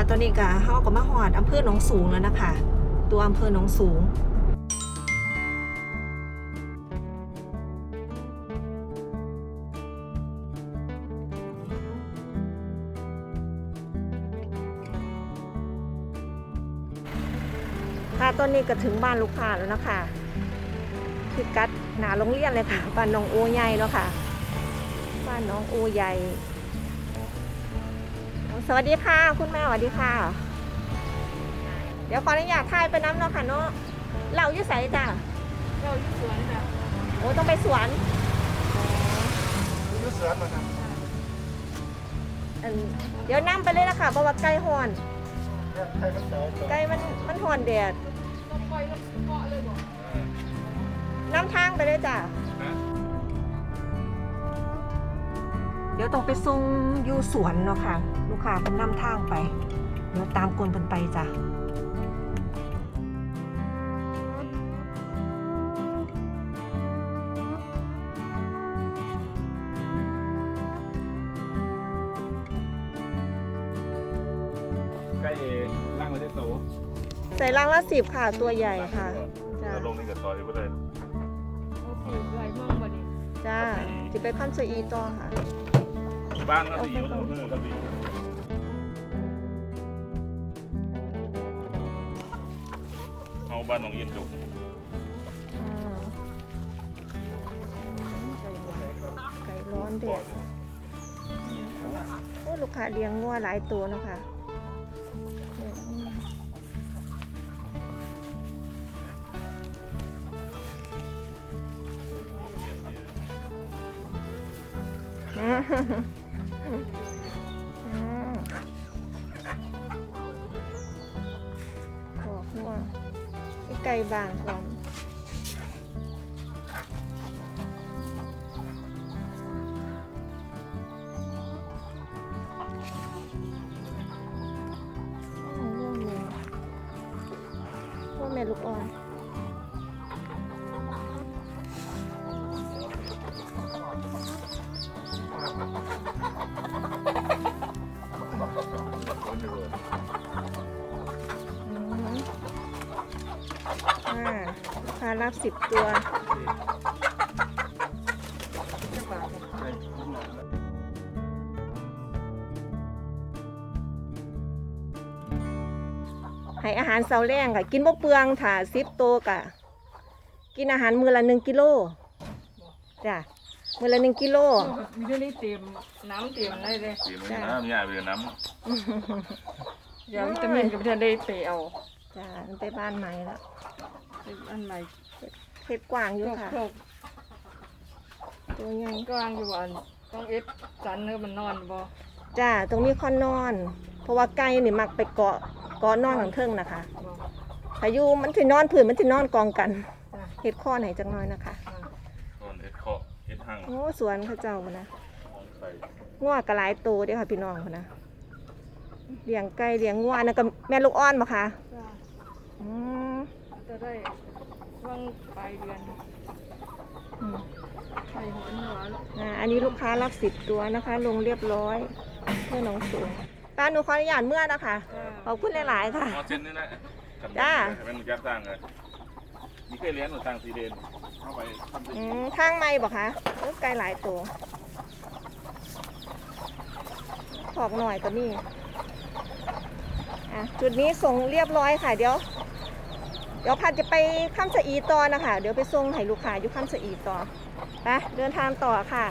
ค่ะตอนนี้ก็เฮาก็มาฮอดอำเภอหนองสูงแล้วนะคะ ตัวอำเภอหนองสูงค่ะตอนนี้ก็ถึงบ้านลูกค้าแล้วนะคะพิกัดหนาโรงเรียนเลยค่ะบ้านน้องโอใหญ่เนาะค่ะ บ้านน้องโอใหญ่ สวัสดีค่ะ คุณแม่สวัสดีค่ะ เดี๋ยวขออนุญาตถ่ายไปน้ำเนาะค่ะเนาะเราอยู่ไสจ้ะเราอยู่สวนจ้ะโอ้ต้องไปสวนยูเสือมาครับอันเดี๋ยวนั่ไปเลยนะคะเพราะว่าใกล้หอนใครมันเต๋อใกล้มันมันหอนแดดเราปล่อยมันเกาะเลยบอกน้ำทางไปเลยจ้ะ เดี๋ยวต้องไปส่งอยู่สวนเนาะค่ะ ลูกค้าเป็นนำทางไป เดี๋ยวตามกลนเป็นไปจ้ะใกล้ล่างมาได้โตใส่รังละสิบค่ะ ตัวใหญ่ค่ะ จ้าลงนี่กับซอยก็ได้โอเคไหวเมืองบ่นี่จ้าจะไปข้ามเสอีต่อค่ะ บ้านก็สีมันเออก็สีเอาบ้านน้องยินจุกไก่ร้อนเด็ดโอ้ลูกค้าเลี้ยงงัวหลายตัวนะคะเไอ้ไลูกค้ารับสิบตัวให้อาหารเสาแรงค่ะ กินบ่เปลืองถ้าสิบโตวกะ กินอาหารมือละหนึ่งกิโลจ้ะมือละหนึ่งกิโลมีเรื่องนี้เตรียมน้ำเตรียมอะไรเลยสีมันน้ำยาเรือน้เดี๋ยววิตามินกับเพื่อนได้ไปเอาจ้ะมันไปบ้านใหม่แล้วไป อันใหม่เทปกว้างอยู่โคกค่ะ โคกตัวใหญ่กลางอยู่อันต้องเอฟสันเนื้อมันนอนบ่จ้ะตรงนี้คอนนอน เพราะว่าไก่นี่มักไปเกาะเกาะนอนของเทิงนะคะบ่ถ้าอยู่มันสินอนผืนมันสินอนกองกันจ้ะเฮ็ดข้อไหนจังน้อยนะคะอ่าำตอนเอ็ดเคาะเอ็ดหั่งโอ้สวนเขาเจ้าพุ่นนะใส่งัวกระหลายตัวเด้อค่ะพี่น้องพุ่นนะเลี้ยงไก่เลี้ยงงัวอันนั่นก็แม่ลูกอ่อนบ่คะจ้ะอืม จะได้ว่างปลายเดือนอืมไข่หัวหวานอ่าอันนี้ลูกค้ารับสิบตัวนะคะ ลงเรียบร้อยเพื่อน้องสูงป้าหนูขออนุญาตเมื่อนะคะจ้ะขอบคุณหลาย ๆ ค่ะเอาเส้นนี่แหละจ้า เป็นแก๊สต่างเลยนี่เคยเลี้ยงหรือต่างสีเดนเข้าไปทำสีอืมข้างไม่บอกคะเอ้ยไกลหลายตัวขอกหน่อยก็มีอะจุดนี้ส่งเรียบร้อยค่ะเดี๋ยว เดี๋ยวพัดจะไปข้ามสะอีต่อนะคะ เดี๋ยวไปส่งให้ลูกค้าอยู่ข้ามสะอีต่อไปเดินทางต่อค่ะ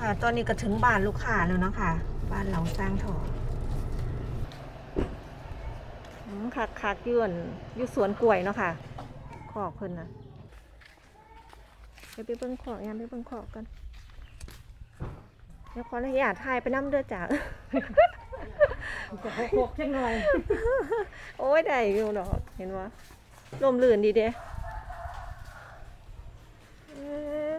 อ่าตอนนี้ก็ถึงบ้านลูกค้าแล้วเนาะค่ะ บ้านเราสร้างถออืมคักคักยื่นอยู่สวนกล้วยเนาะค่ะ ขอกเพิ่นนะเดี๋ยวไปเบิ่งขอกยามไปเบิ่งขอกกันเดี๋ยวขออนุญาตถ่ายไปน้ำเด้อจ้ะ จะโคกจังหน่อย โอ้ยได้อยู่ดอกเห็นว่าลมลื่นดีเด้เอ๊ะ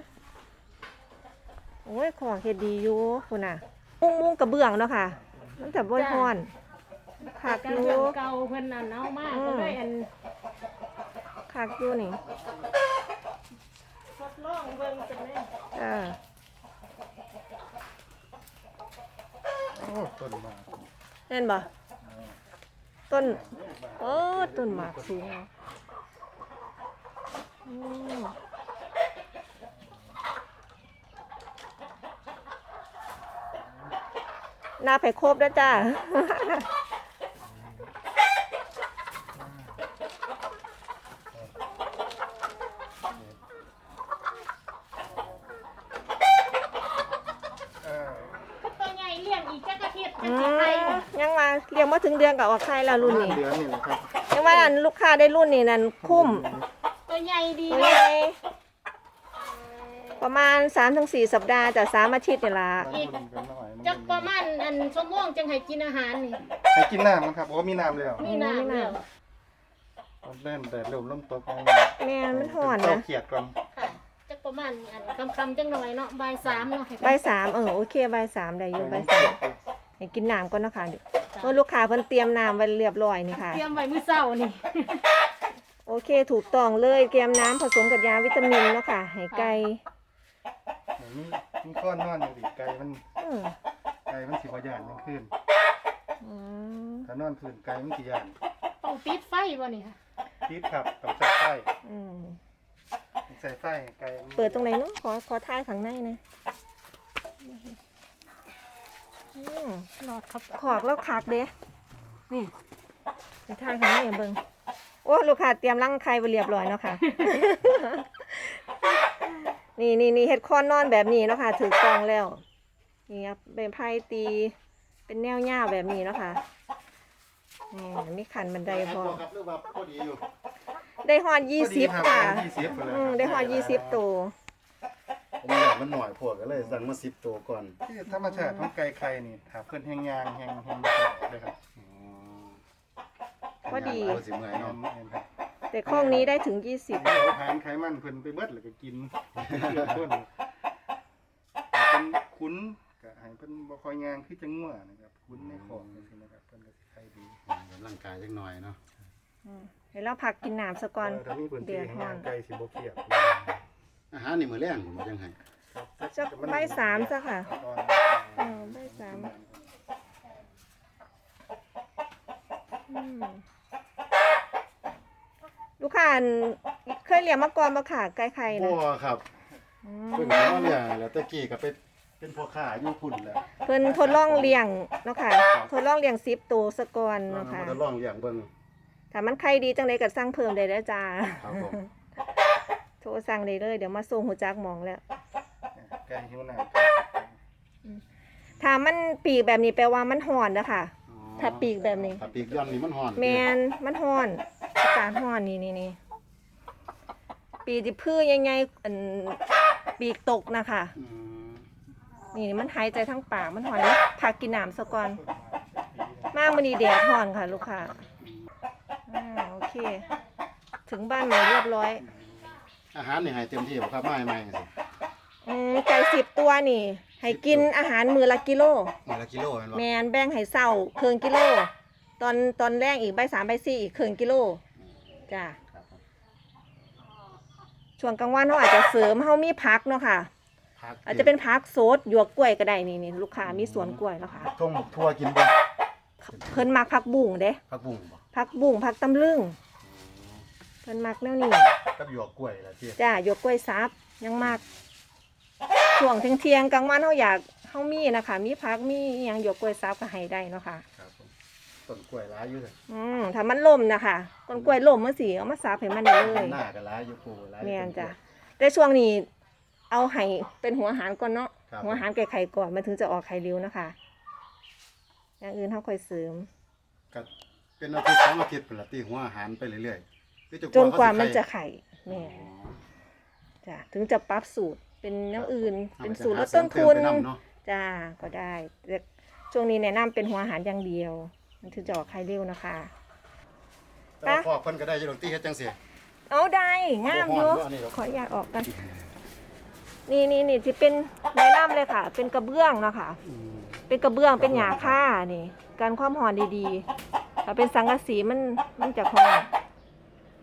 โอ้ยของเฮ็ดดีอยู่คุณน่ะ มุ้งมุ้งกระเบื้องเนาะค่ะ มันแต่บ่อยฮ้อนคักกาอรยู่เรื่องเก่าเพิ่นน่ะเอามากก็เลยอันคักอยู่นี่ทดลองเบิ่งจังได๋อ่าต้นหมา กเห็นบ่ต้นโอ้ต้นหมากสูงนาะอืมหน้าไผ่ครบแล้วจ้า เออ ตัวใหญ่เลี้ยงอีกจักอาทิตย์ อื จะสิไข่ มยัง มาเรียงมาถึงเดือนกับออกไข่แล้วรุ่นนี้เดือนนี่แหละครับยังว่าอันลูกค้าได้รุ่นนี้นั่นคุ้มตัวใหญ่ดีตัวเลใหยญ่ประมาณ3-4สัปดาห์จาก3อาทิตย์นี่ล่ะบางคนก็น้อยจักประมาณอันชั่วโมงจังให้กินอาหารนี่ให้กินน้ำมั้งครับโอ้มีน้ำแล้วมีน้ำแล้วเล่นแต่เริ่มล้มตกแล้วแม่นมันห่อนเจ้านะเขียดก่อนค่ะจักประมาณอันคำๆจังหน่อยเนาะบ่ายสามเนาะให้ใบายสามเออโอเคใบายสามได้อยู่ใบายสาม ให้กินน้ำก่อนเนาะคะเดี๋ยวเออลูกค้าเพิ่นเตรียมน้ำไว้เรียบร้อยนี่ค่ะ เตรียมไว้มื้อเช้านี่ โอเคถูกต้องเลยเตรียมน้ำผสมกับยาวิตามินเนาะค่ะให้ไก่เดี๋ยวนี้มีก้อนนอนอยู่ดิไก่มันเออไก่มันสิบ่ย่านกลางคืนอืมถ้านอนคืนไก่มันสิย่านต้องปิดไฟบ่นี่ค่ะติดครับต้องใส่ไฟอืมต้องใส่ไฟให้ไก่มันเปิดตรงไหนเนาะขอขอท้ายข้างในนะอืม หลอดครับขอกแล้วคักเด้นี่ไปท้ายข้างในให้เบิ่งโอ้ลูกค้าเตรียมรังไข่ไว้เรียบร้อยเนาะค่ะ นี่นี่นี่เฮ็ดคอนนอนแบบนี้เนาะค่ะถือกองแล้ว นี่ครับเป็นไพ่ตี เป็นแนวยาวแบบนี้เนาะค่ะนี่มีขันบันไดพอครับหรือว่าพอดีอยู่ได้ฮอดยี่สิบพอค่ะดีครับ20ไปเลยอืมได้ฮอดยี่สิบตัวผ มอยากมันหน่อยพวกก็เลยสั่งมาสิบตัวก่อนที่ธรรมชาติของไก่ไข่นี่ถ้าเพิ่นแห้งยางแห้งแห้งเลยครับพอดี เอาสิเมื่อยเนาะเห็นครับแต่ข้องนี้ได้ถึงยี่สิบเดี๋ยวทานไขมันเพิ่นไปเบิดแล้วก็กินเพื่อนเพิ่นถ้าเป็นคุ้นก็ให้เพิ่นบ่ค่อยยางคือจังงัวนะครับ คุ้นในของจังซี่นะครับเพิ่นก็สิไข่ดีเดี๋ยวร่างกายจักหน่อยเนาะเดี๋ยวเราพักกินน้ำซะก่อนเออถ้ามีพื้นที่ให้ยางไก่สิบ่เครียดอาหารนี่มื้อแรงผมบ่จังไห้ สักใบายสามซะค่ะตอนเออใบายสามอืมลูกค้าอันเคยเลี้ยงมาก่อนบ่ค่ะไก่ไข่นะบ่ครับอืมเพิ่งเข้ามาเลี้ยงแล้วตะกี้ก็ไปเป็นพ่อค้าอยู่พุ่นแหล้วเพิ่นทดลองเลี้ยงเนาะค่ะทดลองเลี้ยงสิบตัวซะก่อนเราเนาะค่ะก็ลองเลี้ยงเบิ่งถ้ามันไข่ดีจังเลยก็สั่งเพิ่มได้เด้อจ้า ครับผม โทรสั่งได้เลย เดี๋ยวมาส่งหูจักหมองแล้ว ไก่หิวน้ำถ้ามันปีกแบบนี้แปลว่ามันห่อนนะคะอ๋อถ้าปีกแบบนี้ ถ้าปีกย่อนนี่มันฮ้อนแมนมันห่อนอากาศห่อนนี่นี่นี่ปีกที่พื้นยังไงอันปีกตกนะคะอืมนี่มันหายใจทั้งปากมันห่อนนี่พักกินน้ำซะก่อน มากมันนีแดดห่อนค่ะ ลูกค้าอ่าโอเค ถึงบ้านหมายเรียบร้อย อาหารนี่ให้เต็มที่บ่ครับมาใหม่ๆจังซี่ อืมไก่สิบตัวนี่ ให้กินอาหารมือละกิโล มื้อละกิโลแม่นบ่แมนแบ่งให้เศร้าเคืองกิโล ตอนตอนแรกอีกใบสามใบสี่อีกเคืองกิโลจ้ะครับผมช่วงกลางวันเขาอาจจะเสริมเขามีพักเนาะค่ะผักอาจจะเป็นพักโซดหยวกกล้วยก็ได้นี่นี่ลูกค้ามีสวนกล้วยแล้วค่ะทงทั่วกินบ่เพิ่นมักพักบุ้งเด้ผักบุ้งบ่พักบุ้งพักตำลึงเพิ่นมักแนวนี้กับหยวกกล้วยล่ะที่จ้ะหยวกกล้วยซับยังมัก ช่วงเที่ยงๆกลางวันเขาอยากเขามีนะคะ มีพักมีอหยังหยวกกล้วยซับก็ให้ได้เนาะค่ะ ครับผมต้นกล้วยหลายอยู่เลยอืมถ้ามันล่มนะคะต้นกล้วยล่มมันสิเอามาซับให้มันได้เลยหน้าก็หลายอยู่ปูหลายอยู่แม่นต้กล้วยจ้ะแต่ช่วงนี้เอาไห้เป็นหัวอาหารก่อนเนาะครับ หัวอาหารไก่ไข่ก่อนมันถึงจะออกไข่เร็วนะคะอย่างอื่นเขาค่อยเสริม ก็เป็นอาทิตย์สองอาทิตย์เป็นละตีหัวอาหารไปเรื่อยๆคือจนกว่าเขมันสิจะไข่ไข่แม่อ๋อจ้ะถึงจะปรับสูตร เป็นอย่างอื่นเอาเป็นไปสูตรลหาดต้นทุนเสริมเติมไปำเนาะจ้าก็ได้แต่ช่วงนี้แนะนำเป็นหัวอาหารอย่างเดียว มันถึงจะออกไข่เร็วนะคะแต่ว่าพอกเพิ่นก็ได้อยู่ดอกตีเฮ็ดจังซี่เอาได้งามอยู่บ่ฮ้อนบ่อันนี้หรอกขออนุญาตออกกัน นี่นี่นี่ที่เป็นแนะนำเลยค่ะ เป็นกระเบื้องเนาะค่ะอืมเป็นกระเบื้องเป็นหยาค่านี่ การความหอนดีๆถ้าเป็นสังกะสีมันมันจะหอน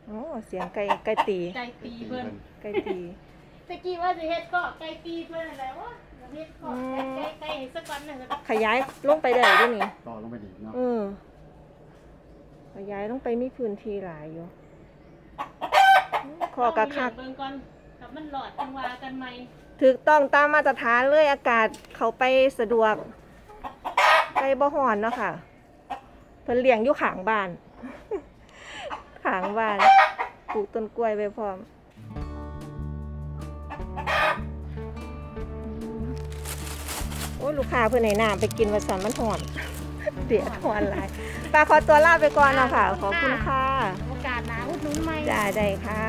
โอ้เสียงไก่ไก่ตีไก่ตีเพิ่นไก่ตี ตะกี้ว่าสิเฮ็ดก็ไก่ตีเพิ่นนั่นแหละวะเฮ็ดก็ไก่ไก่ให้นี้สักวันหนึงก็ขยายลงไปได้ด้วยนี่ต่อลงไปดีเนาะเออขยายลงไปมีพื้นที่หลายอยู่ขอกระคักเบิ่งก่อนกับมันหลอดจังว่ากันใหม่ถูกต้องตามมาตรฐานเลยอากาศเขาไปสะดวกไปบ่ฮ้อนเนาะค่ะเพิ่นเลี้ยงอยู่ข้างบ้านข้างบ้านปลูกต้นกล้วยไว้พร้อม อ้ยลูกค้าเพิ่นให้น้ำไปกินว่าสันมันฮ้อนเดี๋ยวฮ้อนหลายปลาขอตัวลาไปก่อนเนาะค่ะขอบคุณค่ะ โอกาสหน้าอุดหนุนใหม่จ้าได้ค่ะ